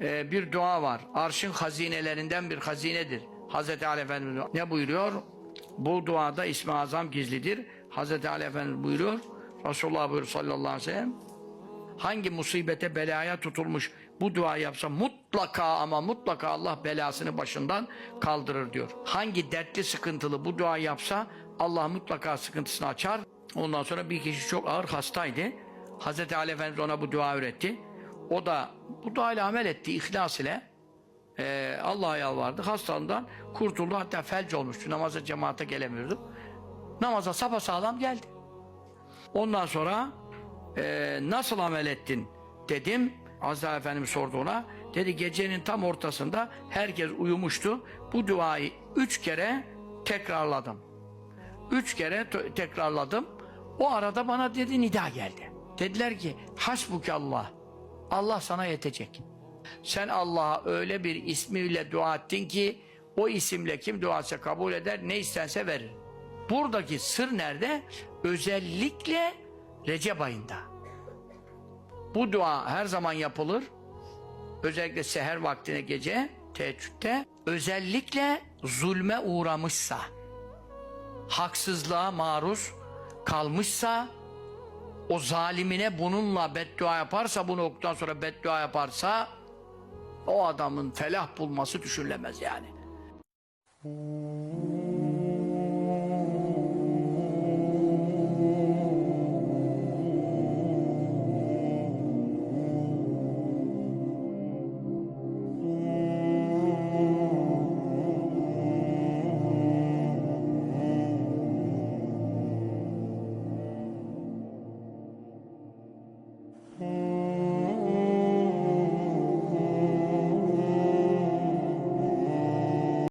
e, bir dua var. Arşın hazinelerinden bir hazinedir. Hazreti Ali Efendimiz ne buyuruyor? Bu duada ismi azam gizlidir. Hazreti Ali Efendimiz buyuruyor. Resulullah buyuruyor sallallahu aleyhi ve sellem. Hangi musibete belaya tutulmuş bu dua yapsa mutlaka ama mutlaka Allah belasını başından kaldırır diyor. Hangi dertli sıkıntılı bu dua yapsa Allah mutlaka sıkıntısını açar. Ondan sonra bir kişi çok ağır hastaydı. Hazreti Ali Efendimiz ona bu dua öğretti. O da bu duayla amel etti ihlas ile. Ee, Allah'a yalvardı. Hastalığından kurtuldu. Hatta felç olmuştu. Namaza cemaate gelemiyordu. Namaza sapasağlam geldi. Ondan sonra e, nasıl amel ettin dedim. Azrail Efendimiz sordu ona. Dedi gecenin tam ortasında herkes uyumuştu. Bu duayı üç kere tekrarladım. Üç kere te- tekrarladım. O arada bana dedi nida geldi. Dediler ki hasbuke Allah. Sana yetecek. Sen Allah'a öyle bir ismiyle dua ettin ki o isimle kim duası kabul eder ne istense verir. Buradaki sır nerede? Özellikle Recep ayında. Bu dua her zaman yapılır. Özellikle seher vaktine gece, teheccüde. Özellikle zulme uğramışsa, haksızlığa maruz kalmışsa, o zalimine bununla beddua yaparsa, bunu okuduktan sonra beddua yaparsa, o adamın felah bulması düşünülemez yani. Amen.